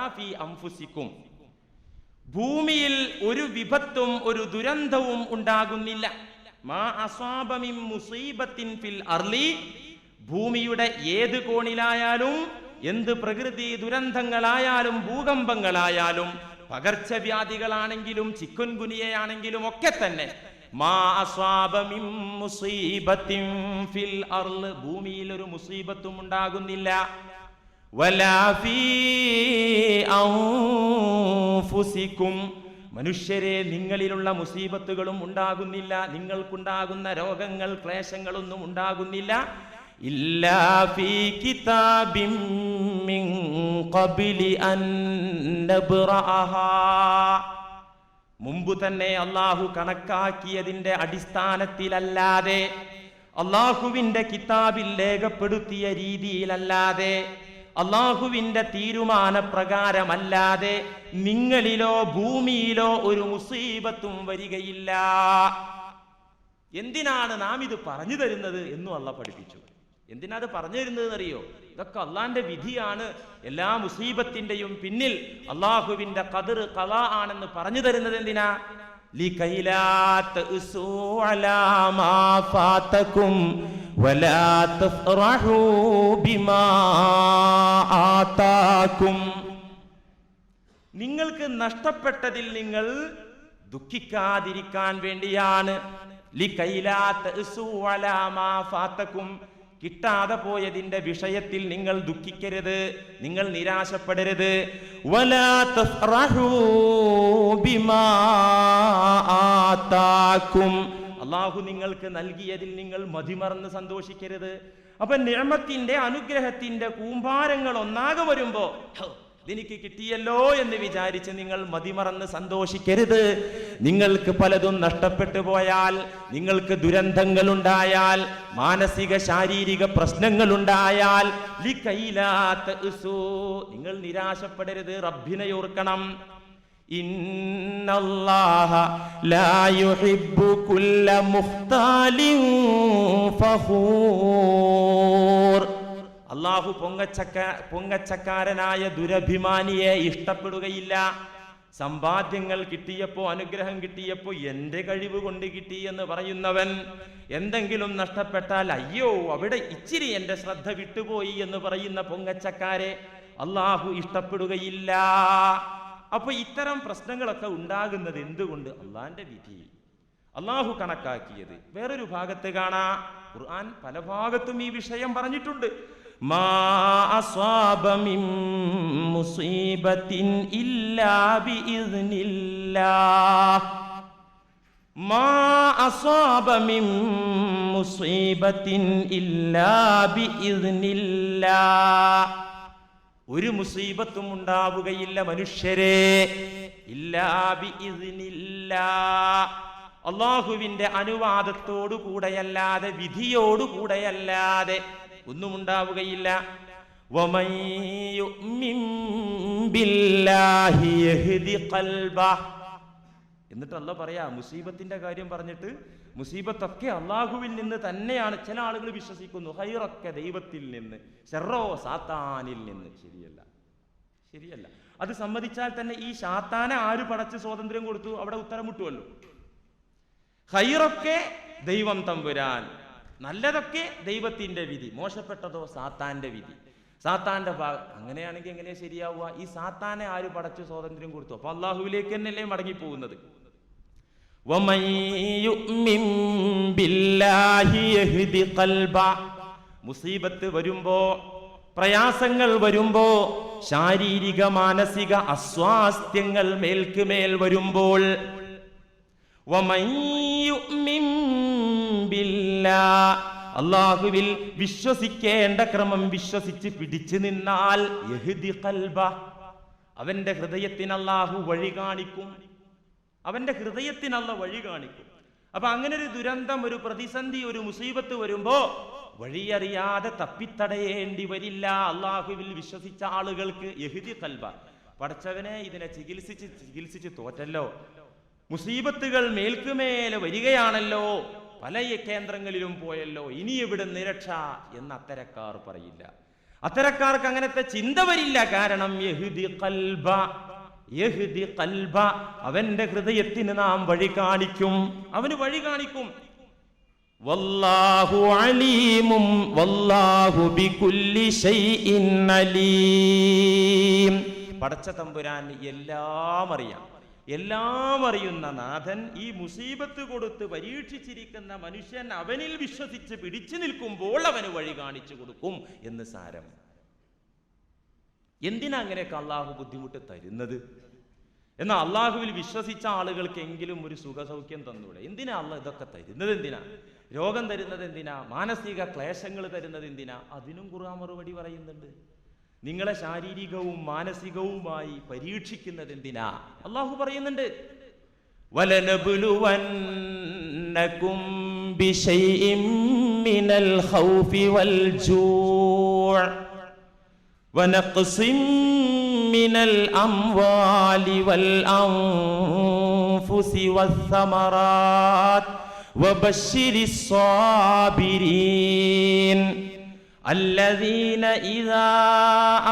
വലാഫി അംഫുസിക്കും. ഭൂമിയിൽ ഒരു വിപത്തും ഒരു ദുരന്തവും ഉണ്ടാകുന്നില്ല. മാ അസ്വാബ മിൻ മുസീബത്തിൻ ഫിൽ അർളി. ഭൂമിയുടെ ഏത് കോണിലായാലും എന്ത് പ്രകൃതി ദുരന്തങ്ങളായാലും ഭൂകമ്പങ്ങളായാലും പകർച്ചവ്യാധികളാണെങ്കിലും ചിക്കുൻ ഗുനിയയാണെങ്കിലും ഒക്കെ തന്നെ ഭൂമിയിൽ ഒരു മുസീബത്തും ഉണ്ടാകുന്നില്ല. അൻഫുസിക്കും. മനുഷ്യരെ നിങ്ങളിലുള്ള മുസീബത്തുകളും ഉണ്ടാകുന്നില്ല. നിങ്ങൾക്കുണ്ടാകുന്ന രോഗങ്ങൾ ക്ലേശങ്ങളൊന്നും ഉണ്ടാകുന്നില്ല. മുമ്പ് തന്നെ അള്ളാഹു കണക്കാക്കിയതിന്റെ അടിസ്ഥാനത്തിലല്ലാതെ അള്ളാഹുവിന്റെ കിതാബിൽ രേഖപ്പെടുത്തിയ രീതിയിലല്ലാതെ അള്ളാഹുവിന്റെ തീരുമാനപ്രകാരമല്ലാതെ നിങ്ങളിലോ ഭൂമിയിലോ ഒരു മുസീബത്തും വരികയില്ല. എന്തിനാണ് നാം ഇത് പറഞ്ഞു തരുന്നത് എന്നും അള്ള പഠിപ്പിച്ചു. എന്തിനാ അത് പറഞ്ഞു തരുന്നത് അറിയോ ഇതൊക്കെ അള്ളാന്റെ വിധിയാണ്. എല്ലാ മുസീബത്തിന്റെയും പിന്നിൽ അള്ളാഹുവിന്റെ കതിർ കല ആണെന്ന് പറഞ്ഞു തരുന്നത് എന്തിനാ? لكي لا تأسوا على ما فاتكم ولا تفرحوا بما آتاكم നിങ്ങൾക്ക് നഷ്ടപ്പെട്ടതിൽ നിങ്ങൾ ദുഃഖിക്കാതിരിക്കാൻ വേണ്ടിയാണ് ലികൈലാ തഅസൂ അലാ മാ ഫാത്തക്കും കിട്ടാതെ പോയതിന്റെ വിഷയത്തിൽ നിങ്ങൾ ദുഃഖിക്കരുത് നിങ്ങൾ നിരാശപ്പെടരുത് വലാ ബിമാ അള്ളാഹു നിങ്ങൾക്ക് നൽകിയതിൽ നിങ്ങൾ മതിമറന്ന് സന്തോഷിക്കരുത്. അപ്പൊ നിയമത്തിന്റെ അനുഗ്രഹത്തിന്റെ കൂമ്പാരങ്ങൾ ഒന്നാകെ വരുമ്പോ എനിക്ക് കിട്ടിയല്ലോ എന്ന് വിചാരിച്ച് നിങ്ങൾ മതിമറന്ന് സന്തോഷിക്കരുത്. നിങ്ങൾക്ക് പലതും നഷ്ടപ്പെട്ടു പോയാൽ നിങ്ങൾക്ക് ദുരന്തങ്ങൾ ഉണ്ടായാൽ മാനസിക ശാരീരിക പ്രശ്നങ്ങൾ ഉണ്ടായാൽ. നിങ്ങൾ നിരാശപ്പെടരുത് റബ്ബിനെ ഓർക്കണം. അള്ളാഹു പൊങ്ങച്ചക്ക പൊങ്ങച്ചക്കാരനായ ദുരഭിമാനിയെ ഇഷ്ടപ്പെടുകയില്ല. സമ്പാദ്യങ്ങൾ കിട്ടിയപ്പോ അനുഗ്രഹം കിട്ടിയപ്പോ എന്റെ കഴിവ് കൊണ്ട് കിട്ടി എന്ന് പറയുന്നവൻ എന്തെങ്കിലും നഷ്ടപ്പെട്ടാൽ അയ്യോ അവിടെ ഇച്ചിരി എന്റെ ശ്രദ്ധ വിട്ടുപോയി എന്ന് പറയുന്ന പൊങ്ങച്ചക്കാരെ അള്ളാഹു ഇഷ്ടപ്പെടുകയില്ല. അപ്പൊ ഇത്തരം പ്രശ്നങ്ങളൊക്കെ ഉണ്ടാകുന്നത് എന്തുകൊണ്ട്? അള്ളാന്റെ വിധി. അള്ളാഹു കണക്കാക്കിയത്. വേറൊരു ഭാഗത്ത് കാണാ. ഖുർആൻ പല ഭാഗത്തും ഈ വിഷയം പറഞ്ഞിട്ടുണ്ട്. മുസീബത്തിൻ ഇല്ലാ മാ ഒരു മുസീബത്തും ഉണ്ടാവുകയില്ല മനുഷ്യരെ. അള്ളാഹുവിന്റെ അനുവാദത്തോടു കൂടെയല്ലാതെ വിധിയോടു കൂടെയല്ലാതെ ഒന്നും ഉണ്ടാവുകയില്ല. ബില്ലാഹി യഹ്ദി എന്നിട്ട് അല്ല പറയാ മുസീബത്തിന്റെ കാര്യം പറഞ്ഞിട്ട് മുസീബത്തൊക്കെ അള്ളാഹുവിൽ നിന്ന് തന്നെയാണ് ചില ആളുകൾ വിശ്വസിക്കുന്നു. ഹൈറൊക്കെ ദൈവത്തിൽ നിന്ന് ചെറോ സാത്താനിൽ നിന്ന്. ശരിയല്ല. ശരിയല്ല. അത് സമ്മതിച്ചാൽ തന്നെ ഈ ഷാത്താനെ ആര് പടച്ച് സ്വാതന്ത്ര്യം കൊടുത്തു? അവിടെ ഉത്തരം മുട്ടുമല്ലോ ഹൈറൊക്കെ ദൈവം തമ്പുരാൻ. നല്ലതൊക്കെ ദൈവത്തിന്റെ വിധി മോശപ്പെട്ടതോ സാത്താന്റെ വിധി. സാത്താന്റെ ഭാഗം അങ്ങനെയാണെങ്കിൽ എങ്ങനെയാ ശരിയാവുക? ഈ സാത്താനെ ആര് പടച്ചു സ്വാതന്ത്ര്യം കൊടുത്തു? അപ്പൊ അള്ളാഹുവിലേക്ക് തന്നെയല്ലേ മടങ്ങിപ്പോകുന്നത്. മുസീബത്ത് വരുമ്പോ പ്രയാസങ്ങൾ വരുമ്പോ ശാരീരിക മാനസിക അസ്വാസ്ഥ്യങ്ങൾ മേൽക്കുമേൽ വരുമ്പോൾ ബില്ലാ അള്ളാഹുവിൽ വിശ്വസിക്കേണ്ട ക്രമം വിശ്വസിച്ച് പിടിച്ചു നിന്നാൽ അവന്റെ ഹൃദയത്തിന് അള്ളാഹു വഴി കാണിക്കും. അവന്റെ ഹൃദയത്തിനുള്ള വഴി കാണിക്കും. അപ്പൊ അങ്ങനെ ഒരു ദുരന്തം ഒരു പ്രതിസന്ധി ഒരു മുസീബത്ത് വരുമ്പോ വഴിയറിയാതെ തപ്പിത്തടയേണ്ടി വരില്ല. അള്ളാഹുവിൽ വിശ്വസിച്ച ആളുകൾക്ക് യഹുദി കൽബ. പടച്ചവനെ ഇതിനെ ചികിത്സിച്ച് ചികിത്സിച്ച് തോറ്റല്ലോ. മുസീബത്തുകൾ മേൽക്കുമേലെ വരികയാണല്ലോ. പല കേന്ദ്രങ്ങളിലും പോയല്ലോ ഇനി ഇവിടെ നിരക്ഷ എന്ന് അത്തരക്കാർ പറയില്ല. അത്തരക്കാർക്ക് അങ്ങനത്തെ ചിന്ത വരില്ല. കാരണം യഹ്ദി ഖൽബ യഹ്ദി ഖൽബ അവന്റെ ഹൃദയത്തിന് നാം വഴി കാണിക്കും. അവന് വഴി കാണിക്കും. വല്ലാഹു അലീമും വല്ലാഹു ബികുല്ലി ഷൈഇൻ അലീം. പടച്ച തമ്പുരാൻ എല്ലാം അറിയാം എല്ലാം അറിയുന്ന നാഥൻ ഈ മുസീബത്ത് കൊടുത്ത് പരീക്ഷിച്ചിരിക്കുന്ന മനുഷ്യൻ അവനിൽ വിശ്വസിച്ച് പിടിച്ചു നിൽക്കുമ്പോൾ അവന് വഴി കാണിച്ചു കൊടുക്കും എന്ന് സാരം. എന്തിനാ അങ്ങനെയൊക്കെ അള്ളാഹു ബുദ്ധിമുട്ട് തരുന്നത്? എന്നാൽ അള്ളാഹുവിൽ വിശ്വസിച്ച ആളുകൾക്കെങ്കിലും ഒരു സുഖസൗഖ്യം തന്നൂടെ? എന്തിനാ അള്ള ഇതൊക്കെ തരുന്നത് എന്തിനാ? രോഗം തരുന്നത് എന്തിനാ? മാനസിക ക്ലേശങ്ങൾ തരുന്നത് എന്തിനാ? അതിനും ഖുർആൻ മറുപടി പറയുന്നുണ്ട്. നിങ്ങളെ ശാരീരികവും മാനസികവുമായി പരീക്ഷിക്കുന്നതെന്തിനാ? അള്ളാഹു പറയുന്നുണ്ട് വലനബുലുവന്നകും ബിശൈഇം മിനൽ ഖൗഫി വൽ ജൂഅ് മിനൽ അംവാലി വൽ അൻഫുസി വസ്സമറാത്ത് الذين إذا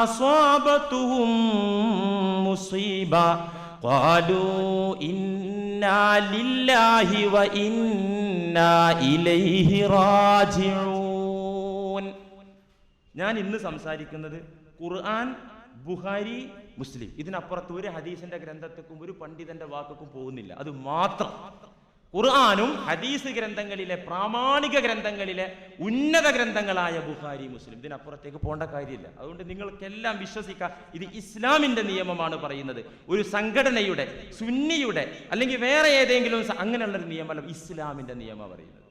أصابتهم مصيبة قالوا إنا لله وإنا إليه راجعون ഞാൻ ഇന്ന് സംസാരിക്കുന്നത് ഖുർആൻ ബുഹാരി മുസ്ലിം ഇതിനപ്പുറത്ത് ഒരു ഹദീസിന്റെ ഗ്രന്ഥത്തിനും ഒരു പണ്ഡിതന്റെ വാക്കും പോകുന്നില്ല അത് മാത്രം ഖുർആാനും ഹദീസ് ഗ്രന്ഥങ്ങളിലെ പ്രാമാണിക ഗ്രന്ഥങ്ങളിലെ ഉന്നത ഗ്രന്ഥങ്ങളായ ബുഹാരി മുസ്ലിം. ഇതിനപ്പുറത്തേക്ക് പോകേണ്ട കാര്യമില്ല. അതുകൊണ്ട് നിങ്ങൾക്കെല്ലാം വിശ്വസിക്കാം. ഇത് ഇസ്ലാമിന്റെ നിയമമാണ് പറയുന്നത്. ഒരു സംഘടനയുടെ സുന്നിയുടെ അല്ലെങ്കിൽ വേറെ ഏതെങ്കിലും അങ്ങനെയുള്ള ഒരു നിയമമല്ല ഇസ്ലാമിന്റെ നിയമം പറയുന്നത്.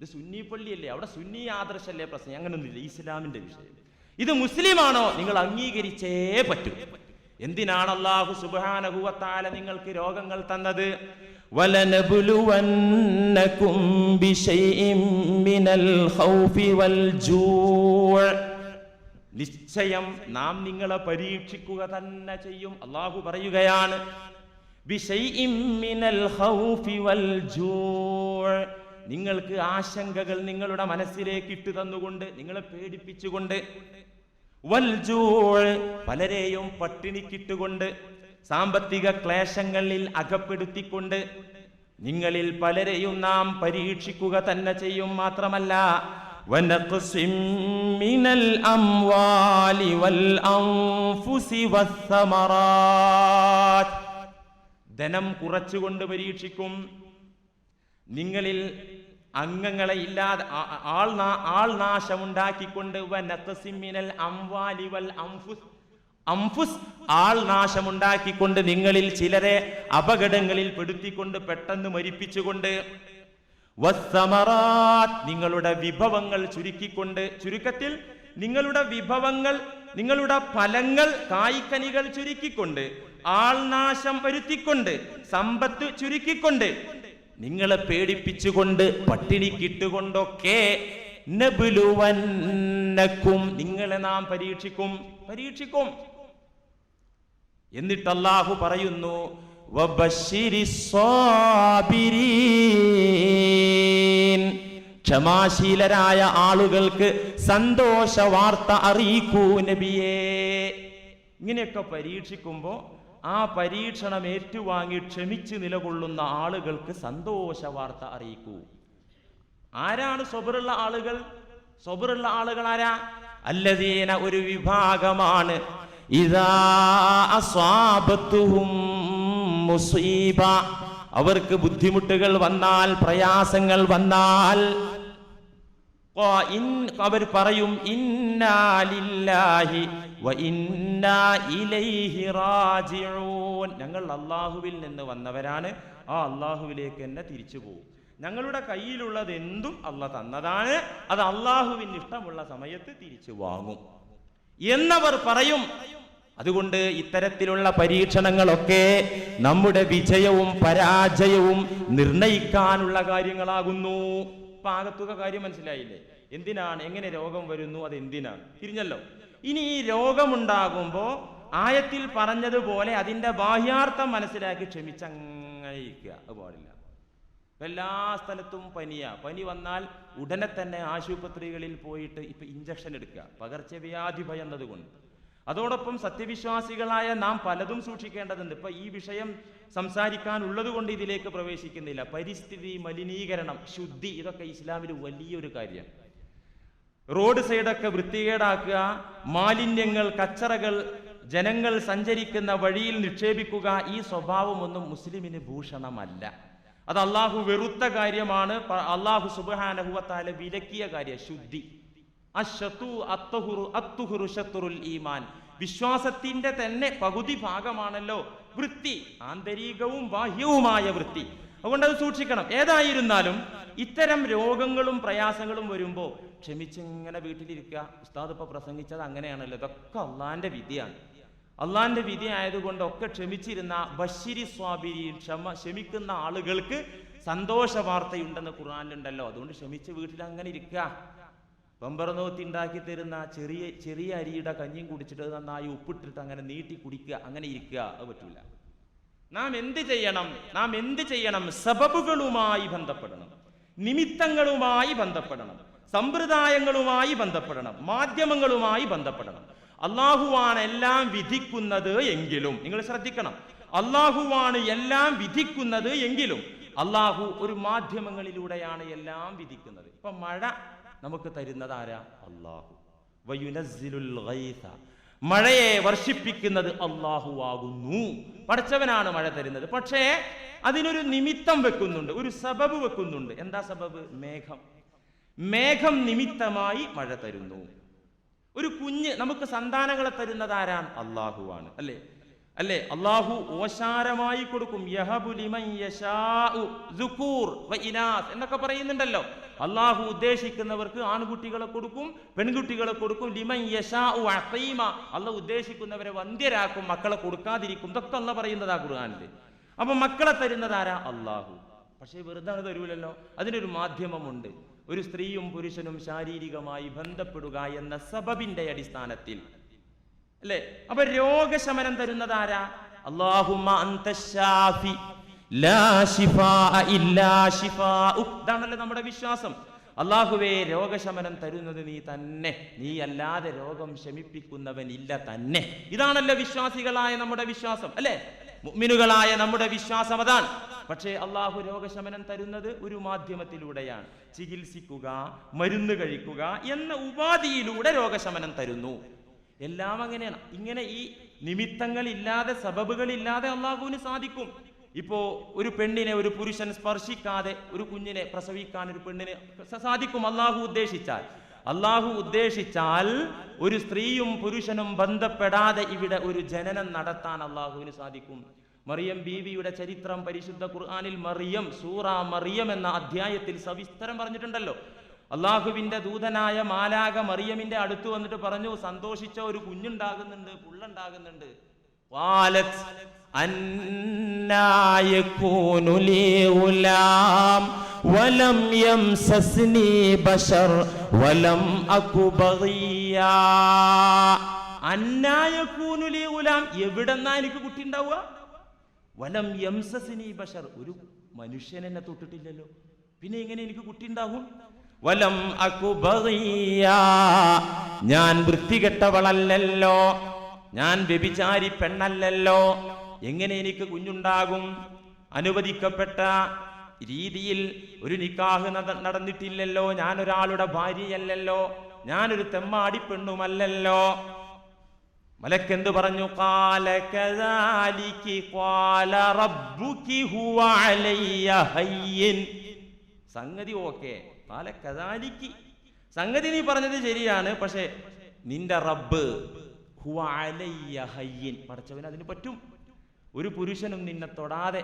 ഇത് സുന്നി പള്ളിയല്ലേ? അവിടെ സുന്നി ആദർശല്ലേ പ്രശ്നം. അങ്ങനെയൊന്നുമില്ല ഇസ്ലാമിന്റെ വിഷയം. ഇത് മുസ്ലിമാണോ? നിങ്ങൾ അംഗീകരിച്ചേ പറ്റൂ. എന്തിനാണ് അള്ളാഹു സുബാനഹുവത്താല നിങ്ങൾക്ക് രോഗങ്ങൾ തന്നത്? ولنبلونكم بشيء من الخوف والجوع നിശ്ചയം നാം നിങ്ങളെ പരീക്ഷിക്കുക തന്നെ ചെയ്യും അള്ളാഹു പറയുകയാണ് ബിശൈഇം മിനൽ ഖൗഫി വൽ ജൂഅ്. നിങ്ങൾക്ക് ആശങ്കകൾ നിങ്ങളുടെ മനസ്സിലേക്ക് ഇട്ടു തന്നുകൊണ്ട് നിങ്ങളെ പേടിപ്പിച്ചുകൊണ്ട് വൽ ജൂഅ്. പലരെയും പട്ടിണിക്കിട്ടുകൊണ്ട് സാമ്പത്തിക ക്ലേശങ്ങളിൽ അകപ്പെടുത്തിക്കൊണ്ട് നിങ്ങളിൽ പലരെയും നാം പരീക്ഷിക്കുക തന്നെ ചെയ്യും മാത്രമല്ല. ധനം കുറച്ചുകൊണ്ട് പരീക്ഷിക്കും. നിങ്ങളിൽ അംഗങ്ങളെ ഇല്ലാതെ ആൾനാ ആൾനാശമുണ്ടാക്കിക്കൊണ്ട് വനത്തസിമിനൽ അംവാലിവൽ അംഫുസ് അംഫുസ് ആൾ നാശമുണ്ടാക്കിക്കൊണ്ട് നിങ്ങളിൽ ചിലരെ അപകടങ്ങളിൽ പെടുത്തിക്കൊണ്ട് പെട്ടെന്ന് മരിപ്പിച്ചുകൊണ്ട് നിങ്ങളുടെ വിഭവങ്ങൾ ചുരുക്കിക്കൊണ്ട് ചുരുക്കത്തിൽ നിങ്ങളുടെ വിഭവങ്ങൾ നിങ്ങളുടെ ഫലങ്ങൾ കായ്ക്കനികൾ ചുരുക്കിക്കൊണ്ട് ആൾനാശം വരുത്തിക്കൊണ്ട് സമ്പത്ത് ചുരുക്കിക്കൊണ്ട് നിങ്ങളെ പേടിപ്പിച്ചുകൊണ്ട് പട്ടിണി കിട്ടുകൊണ്ടൊക്കെ നിങ്ങളെ നാം പരീക്ഷിക്കും പരീക്ഷിക്കും. എന്നിട്ട് അള്ളാഹു പറയുന്നു. ക്ഷമാശീലരായ ആളുകൾക്ക് സന്തോഷ വാർത്ത അറിയിക്കൂ നബിയേ. ഇങ്ങനെയൊക്കെ പരീക്ഷിക്കുമ്പോൾ ആ പരീക്ഷണം ഏറ്റുവാങ്ങി ക്ഷമിച്ച് നിലകൊള്ളുന്ന ആളുകൾക്ക് സന്തോഷ വാർത്ത അറിയിക്കൂ. ആരാണ് സ്വബറുള്ള ആളുകൾ? സ്വബറുള്ള ആളുകൾ ആരാ അല്ലതീന ഒരു വിഭാഗമാണ്. മുസീബ. അവർക്ക് ബുദ്ധിമുട്ടുകൾ വന്നാൽ പ്രയാസങ്ങൾ വന്നാൽ അവർ പറയും ഞങ്ങൾ അള്ളാഹുവിൽ നിന്ന് വന്നവരാണ്. ആ അള്ളാഹുവിലേക്ക് തന്നെ തിരിച്ചു പോകും. ഞങ്ങളുടെ കയ്യിലുള്ളത് എന്തും അല്ല തന്നതാണ്. അത് അള്ളാഹുവിന് ഇഷ്ടമുള്ള സമയത്ത് തിരിച്ചു വാങ്ങും. എന്നവർ പറയും അതുകൊണ്ട് ഇത്തരത്തിലുള്ള പരീക്ഷണങ്ങളൊക്കെ നമ്മുടെ വിജയവും പരാജയവും നിർണയിക്കാനുള്ള കാര്യങ്ങളാകുന്നു. പാകത്തുക കാര്യം മനസ്സിലായില്ലേ? എന്തിനാണ്? എങ്ങനെ രോഗം വരുന്നു? അത് എന്തിനാണ് തിരിഞ്ഞല്ലോ. ഇനി ഈ രോഗമുണ്ടാകുമ്പോ ആയത്തിൽ പറഞ്ഞതുപോലെ അതിന്റെ ബാഹ്യാർത്ഥം മനസ്സിലാക്കി ക്ഷമിച്ചങ്ങനെ ഇരിക്കുക. അത് പാടില്ല. ഇപ്പൊ എല്ലാ സ്ഥലത്തും പനിയാണ് പനി വന്നാൽ ഉടനെ തന്നെ ആശുപത്രികളിൽ പോയിട്ട് ഇപ്പം ഇഞ്ചക്ഷൻ എടുക്കുക. പകർച്ചവ്യാധി ഭയന്നതുകൊണ്ട് അതോടൊപ്പം സത്യവിശ്വാസികളായ നാം പലതും സൂക്ഷിക്കേണ്ടതുണ്ട്. ഇപ്പം ഈ വിഷയം സംസാരിക്കാൻ ഉള്ളതുകൊണ്ട് ഇതിലേക്ക് പ്രവേശിക്കുന്നില്ല. പരിസ്ഥിതി മലിനീകരണം ശുദ്ധി ഇതൊക്കെ ഇസ്ലാമിൽ വലിയൊരു കാര്യമാണ് റോഡ് സൈഡൊക്കെ വൃത്തികേടാക്കുക മാലിന്യങ്ങൾ കച്ചറകൾ ജനങ്ങൾ സഞ്ചരിക്കുന്ന വഴിയിൽ നിക്ഷേപിക്കുക ഈ സ്വഭാവമൊന്നും മുസ്ലിമിന് ഭൂഷണമല്ല. അത് അള്ളാഹു വെറുത്ത കാര്യമാണ്. അള്ളാഹു സുബാനഹുവത്താല വിലക്കിയ കാര്യം ശുദ്ധി. ഈമാൻ. വിശ്വാസത്തിന്റെ തന്നെ പകുതി ഭാഗമാണല്ലോ വൃത്തി ആന്തരികവും ബാഹ്യവുമായ വൃത്തി. അതുകൊണ്ട് അത് സൂക്ഷിക്കണം. ഏതായിരുന്നാലും ഇത്തരം രോഗങ്ങളും പ്രയാസങ്ങളും വരുമ്പോൾ ക്ഷമിച്ചിങ്ങനെ വീട്ടിലിരിക്കുക. ഉസ്താദ് ഇപ്പൊ പ്രസംഗിച്ചത് അങ്ങനെയാണല്ലോ. ഇതൊക്കെ അള്ളാന്റെ വിധിയാണ്. അള്ളാന്റെ വിധി ആയതുകൊണ്ടൊക്കെ ക്ഷമിച്ചിരുന്ന ബഷിരി സ്വാബിരി ക്ഷമ ക്ഷമിക്കുന്ന ആളുകൾക്ക് സന്തോഷ വാർത്തയുണ്ടെന്ന് ഖുർആാനിലുണ്ടല്ലോ. അതുകൊണ്ട് ക്ഷമിച്ച് വീട്ടിൽ അങ്ങനെ ഇരിക്കുക പമ്പറനോത്തി ഉണ്ടാക്കി തരുന്ന ചെറിയ ചെറിയ അരിയുടെ കഞ്ഞിയും കുടിച്ചിട്ട് നന്നായി ഉപ്പിട്ടിട്ട് അങ്ങനെ നീട്ടി കുടിക്കുക അങ്ങനെ ഇരിക്കുക അത് പറ്റൂല. നാം എന്ത് ചെയ്യണം? നാം എന്ത് ചെയ്യണം? സബബുകളുമായി ബന്ധപ്പെടണം. നിമിത്തങ്ങളുമായി ബന്ധപ്പെടണം. സമ്പ്രദായങ്ങളുമായി ബന്ധപ്പെടണം. മാധ്യമങ്ങളുമായി ബന്ധപ്പെടണം. അള്ളാഹുവാണ് എല്ലാം വിധിക്കുന്നത് എങ്കിലും നിങ്ങൾ ശ്രദ്ധിക്കണം. അള്ളാഹുവാണ് എല്ലാം വിധിക്കുന്നത് എങ്കിലും അള്ളാഹു ഒരു മാധ്യമങ്ങളിലൂടെയാണ് എല്ലാം വിധിക്കുന്നത്. ഇപ്പൊ മഴ നമുക്ക് തരുന്നത് ആരാ? അള്ളാഹു. മഴയെ വർഷിപ്പിക്കുന്നത് അള്ളാഹുവാകുന്നു. പഠിച്ചവനാണ് മഴ തരുന്നത്. പക്ഷേ അതിനൊരു നിമിത്തം വെക്കുന്നുണ്ട് ഒരു സബബ് വെക്കുന്നുണ്ട്. എന്താ സബബ്? മേഘം. മേഘം നിമിത്തമായി മഴ തരുന്നു. ഒരു കുഞ്ഞ് നമുക്ക് സന്താനങ്ങളെ തരുന്നത് ആരാണ്? അള്ളാഹുവാണ് അല്ലേ? അല്ലേ? അള്ളാഹു ഓശാരമായി കൊടുക്കും. എന്നൊക്കെ പറയുന്നുണ്ടല്ലോ. അള്ളാഹു ഉദ്ദേശിക്കുന്നവർക്ക് ആൺകുട്ടികളെ കൊടുക്കും പെൺകുട്ടികളെ കൊടുക്കും. ലിമൻ അള്ളാഹ് ഉദ്ദേശിക്കുന്നവരെ വന്ധ്യരാക്കും മക്കളെ കൊടുക്കാതിരിക്കും. ഇതൊക്കെ അല്ല പറയുന്നതാ ഖുർആനിൽ അപ്പൊ മക്കളെ തരുന്നതാരാ അള്ളാഹു പക്ഷേ വെറുതെ തരൂലല്ലോ. അതിനൊരു മാധ്യമമുണ്ട്. ഒരു സ്ത്രീയും പുരുഷനും ശാരീരികമായി ബന്ധപ്പെടുക എന്ന സബബിന്റെ അടിസ്ഥാനത്തിൽ. അല്ലേ? അപ്പൊ രോഗശമനം തരുന്നത് ആരാ? നമ്മുടെ വിശ്വാസം. അള്ളാഹുവേ രോഗശമനം തരുന്നത് നീ തന്നെ. നീ അല്ലാതെ രോഗം ശമിപ്പിക്കുന്നവൻ ഇല്ല തന്നെ. ഇതാണല്ലോ വിശ്വാസികളായ നമ്മുടെ വിശ്വാസം. അല്ലേ? മുഅ്മിനുകളായ നമ്മുടെ വിശ്വാസം അതാണ്. പക്ഷേ അള്ളാഹു രോഗശമനം തരുന്നത് ഒരു മാധ്യമത്തിലൂടെയാണ്. ചികിത്സിക്കുക മരുന്ന് കഴിക്കുക എന്ന ഉപാധിയിലൂടെ രോഗശമനം തരുന്നു. എല്ലാം അങ്ങനെയാണ്. ഇങ്ങനെ ഈ നിമിത്തങ്ങളില്ലാതെ സബബുകളില്ലാതെ അള്ളാഹുവിന് സാധിക്കും. ഇപ്പോ ഒരു പെണ്ണിനെ ഒരു പുരുഷൻ സ്പർശിക്കാതെ ഒരു കുഞ്ഞിനെ പ്രസവിക്കാൻ ഒരു പെണ്ണിന് സാധിക്കും അള്ളാഹു ഉദ്ദേശിച്ചാൽ. അള്ളാഹു ഉദ്ദേശിച്ചാൽ ഒരു സ്ത്രീയും പുരുഷനും ബന്ധപ്പെടാതെ ഇവിടെ ഒരു ജനനം നടത്താൻ അള്ളാഹുവിന് സാധിക്കും. മറിയം ബീവിയുടെ ചരിത്രം പരിശുദ്ധ ഖുർആനിൽ മറിയം സൂറ മറിയം എന്ന അധ്യായത്തിൽ സവിസ്തരം പറഞ്ഞിട്ടുണ്ടല്ലോ അള്ളാഹുവിന്റെ ദൂതനായ മാലാക മറിയമിന്റെ അടുത്ത് വന്നിട്ട് പറഞ്ഞു സന്തോഷിച്ച ഒരു കുഞ്ഞുണ്ടാകുന്നുണ്ട് പുള്ളുണ്ടാകുന്നുണ്ട് قالت أنا يكون لي غلام ولم يمسسني بشر ولم أك بغيا أنا يكون لي غلام എവിടെന്നാ എനിക്ക് കുട്ടി ഉണ്ടാവുക വലം യംസസിനി ബഷർ. ഒരു മനുഷ്യൻ എന്നെ തൊട്ടിട്ടില്ലല്ലോ. പിന്നെ എങ്ങനെ എനിക്ക് കുട്ടി ഉണ്ടാകും വലം ഞാൻ വൃത്തികെട്ടവളല്ലല്ലോ. ഞാൻ വ്യഭിചാരി പെണ്ണല്ലല്ലോ. എങ്ങനെ എനിക്ക് കുഞ്ഞുണ്ടാകും? അനുവദിക്കപ്പെട്ട രീതിയിൽ ഒരു നിക്കാഹ് നടന്നിട്ടില്ലല്ലോ. ഞാൻ ഒരാളുടെ ഭാര്യയല്ലല്ലോ. ഞാനൊരു തെമ്മാടി പെണ്ണുമല്ലല്ലോ. മലക്കെന്ത് പറഞ്ഞു? സംഗതി ഓക്കെ. കാല കദാലിക്ക് സംഗതി നീ പറഞ്ഞത് ശരിയാണ് പക്ഷേ നിന്റെ റബ്ബ് ഹുവ അലയ്യ ഹയ്യൻ. പഠിച്ചവന് അതിന് പറ്റും. ഒരു പുരുഷനും നിന്നെ തൊടാതെ